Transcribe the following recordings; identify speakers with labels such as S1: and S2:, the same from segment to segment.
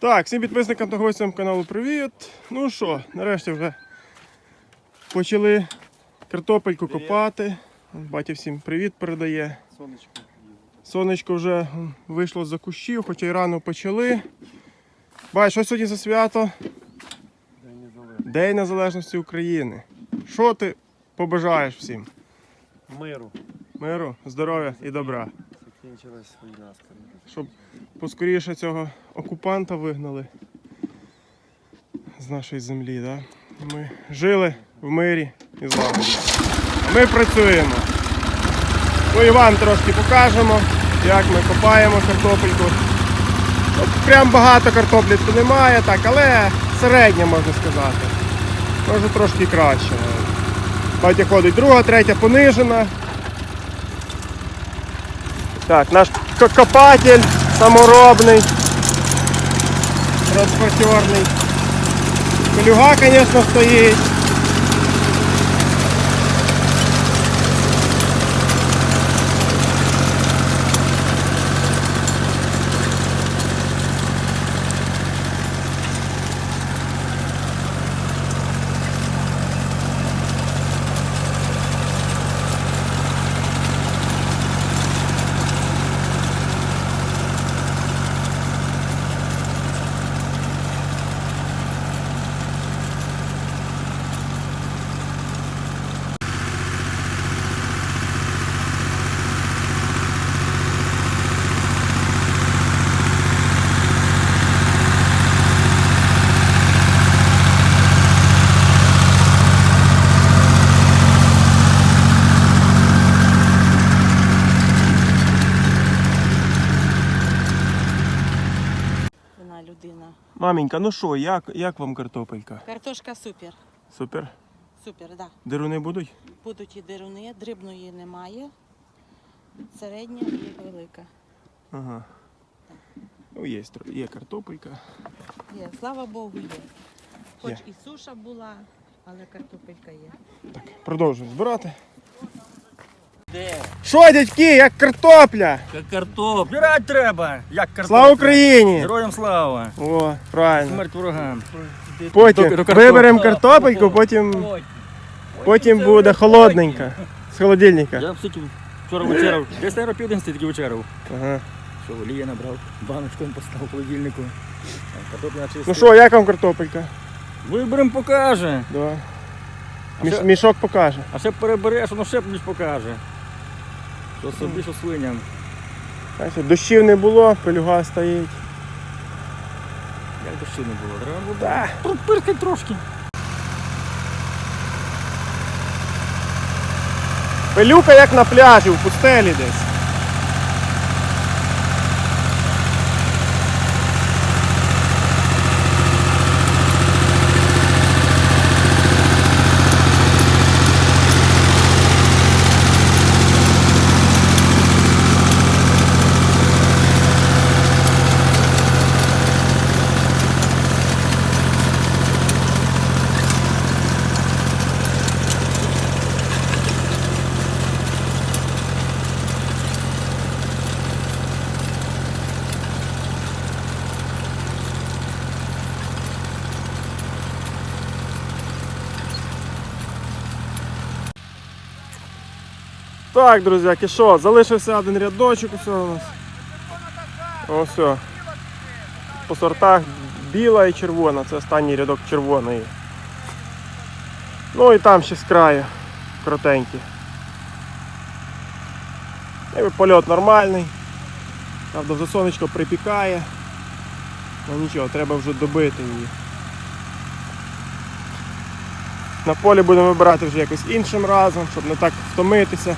S1: Так, всім підписникам та гостям каналу привіт. Ну що, нарешті вже почали картопельку копати. Батя всім привіт передає.
S2: Сонечко.
S1: Сонечко вже вийшло з-за кущів, хоча й рано почали. Бать, що сьогодні за свято?
S2: День незалежності.
S1: День Незалежності України. Що ти побажаєш всім?
S2: Миру.
S1: Миру, здоров'я і добра.
S2: Закінчилась війна.
S1: Щоб поскоріше цього окупанта вигнали з нашої землі. Да? Ми жили в мирі і злагоді. Ми працюємо. Ну і вам трошки покажемо, як ми копаємо картопельку. Ну, прям багато картоплі тут немає, так, але середня можна сказати. Може трошки краще. Батя ходить друга, третя понижена. Так, наш копатель саморобний, транспортерний. Колюга, звісно, стоїть. Маменька, ну що, як, як вам картопелька?
S3: Картошка супер.
S1: Супер.
S3: Супер, да.
S1: Дируни будуть?
S3: Будуть і дируни, дрібної немає. Середня і велика.
S1: Ага. Ну, є, є картопелька.
S3: Є, слава Богу, є. Хоч
S1: Є.
S3: і суша була, але картопелька є.
S1: Продовжуємо збирати. Що, дядьки, як картопля?
S4: Як картоп. Збирати треба. Як картоп.
S1: Слава Україні!
S4: Героям слава.
S1: О, правильно.
S4: Смерть ворогам.
S1: Потім виберемо картопельку, потім, потім буде холодненька. З холодильника.
S4: Я все вчора вечерав. Десь наверное, південь таки вечерав.
S1: Ага.
S4: Що олія набрав, баночку поставив в холодильнику. Картопля чиста.
S1: Ну що, як вам картопелька?
S4: Виберем покаже.
S1: Да. Міш,
S4: ще-
S1: мішок покаже.
S4: А ще перебереш, воно ще ніж покаже. Що собі, що свиням.
S1: Дощів не було, пелюга стоїть.
S4: Як дощів не було. Треба було
S1: да.
S4: пропиркать трошки.
S1: Пилюка як на пляжі, в пустелі десь. Так, друзяки, що, залишився один рядочок усього у нас. Ось. все. По сортах біла і червона, це останній рядок червоної. Ну і там ще з краю коротенькі. Якби польот нормальний. Правда, вже сонечко припікає. Ну нічого, треба вже добити її. На полі будемо вибирати вже якось іншим разом, щоб не так втомитися.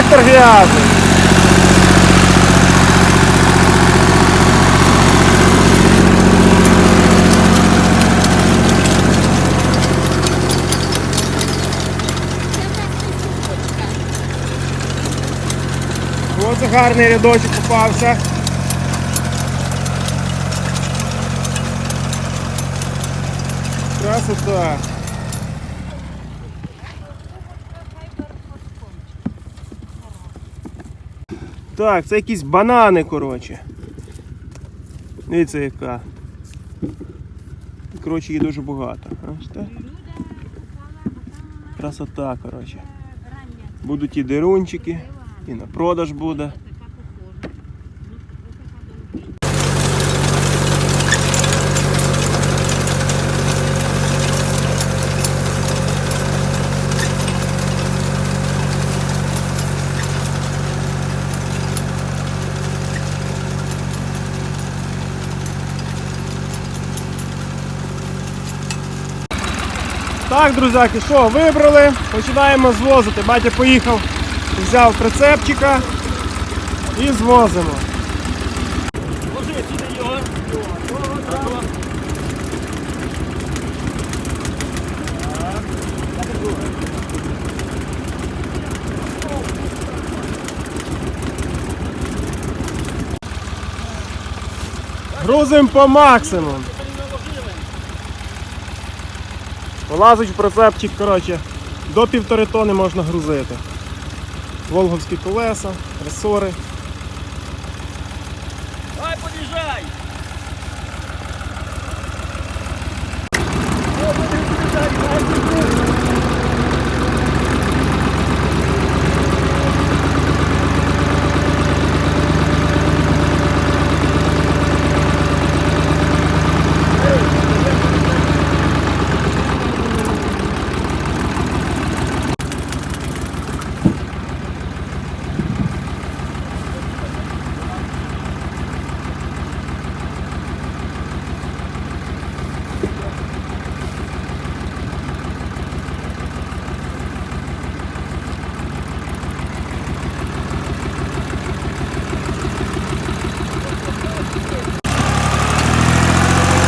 S1: трактор грязний. Оце гарний рядочок попався. Красота. Так, це якісь банани, коротше. Дивіться яка. Коротше, її дуже багато. Красота, коротше. Будуть і дерунчики, і на продаж буде. Так, друзяки, що, вибрали, починаємо звозити. Батя поїхав, взяв прицепчика і звозимо. Грузимо по максимуму. Влазить в прицепчик, коротше, до півтори тони можна грузити. Волговські колеса, ресори.
S4: Давай под'їжджай.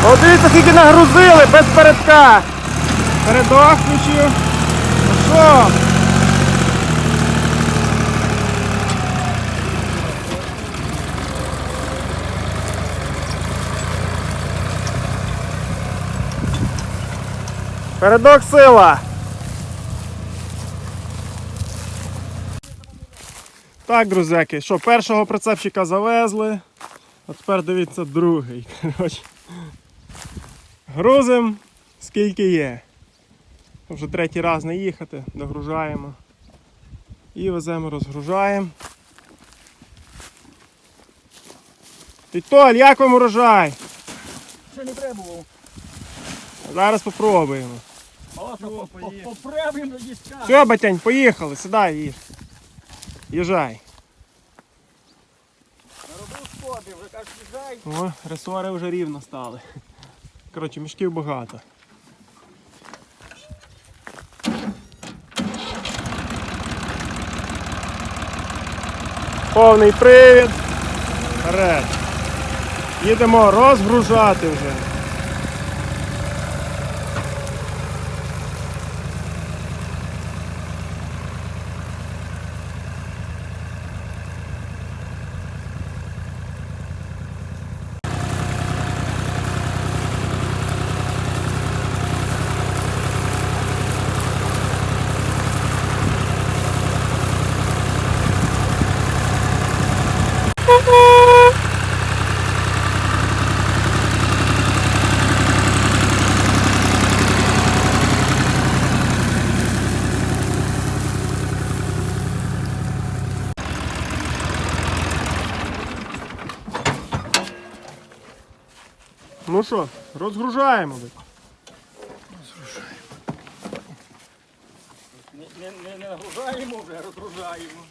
S1: О, дивіться, скільки нагрузили без передка. Передок включив. Ну що? Передок сила. Так, друзяки, що першого прицепчика завезли, а тепер дивіться другий. Коротше. Грузим скільки є. Вже третій раз не їхати, догружаємо. І веземо, розгружаємо. Тітоль, як вам урожай?
S4: Ще не треба.
S1: Зараз спробуємо.
S4: О, поправимо діска.
S1: Все, батянь, поїхали, сідай їж. Їжджай.
S4: Наробив сходи, вже кажуть, їжджай.
S1: О, ресори вже рівно стали. Коротше, мішків багато. Повний привід. Вперед. Їдемо розгружати вже. Що, розгружаємо.
S4: Не, не, не нагружаємо вже, розгружаємо.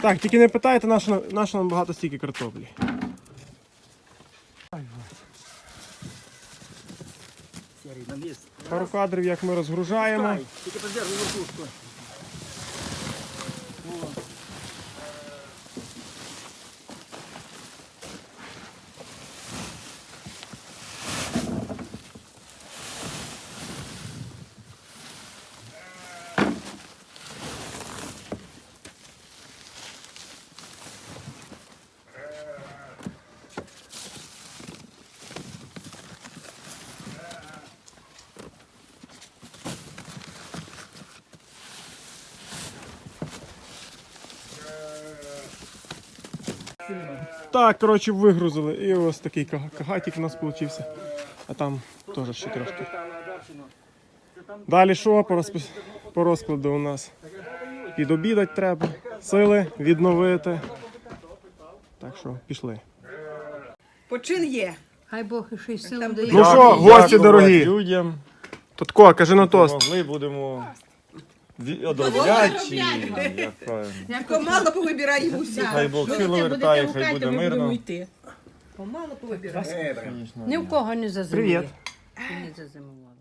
S1: Так, тільки не питайте, на що, на що нам багато стільки картоплі. Пару кадрів, як ми розгружаємо.
S4: Тільки подержи верхушку.
S1: Так, коротше, вигрузили. І ось такий кага- кагатик у нас вийшов. А там теж ще трошки. Далі що по, розпис... по розкладу у нас? Підобідати треба, сили відновити. Так що пішли.
S5: Почин є.
S6: Хай Бог і ще й силу дає.
S1: Ну що, гості дорогі?
S2: Людям
S1: Татко, кажи на тост.
S2: могли будемо правильно.
S5: Помало повибираємо усі.
S2: Хай Бог силу вертає, хай буде мирно.
S5: Помало повибираємо.
S6: Ні в кого не зазимує.
S1: Привіт.
S6: Не зазимувала.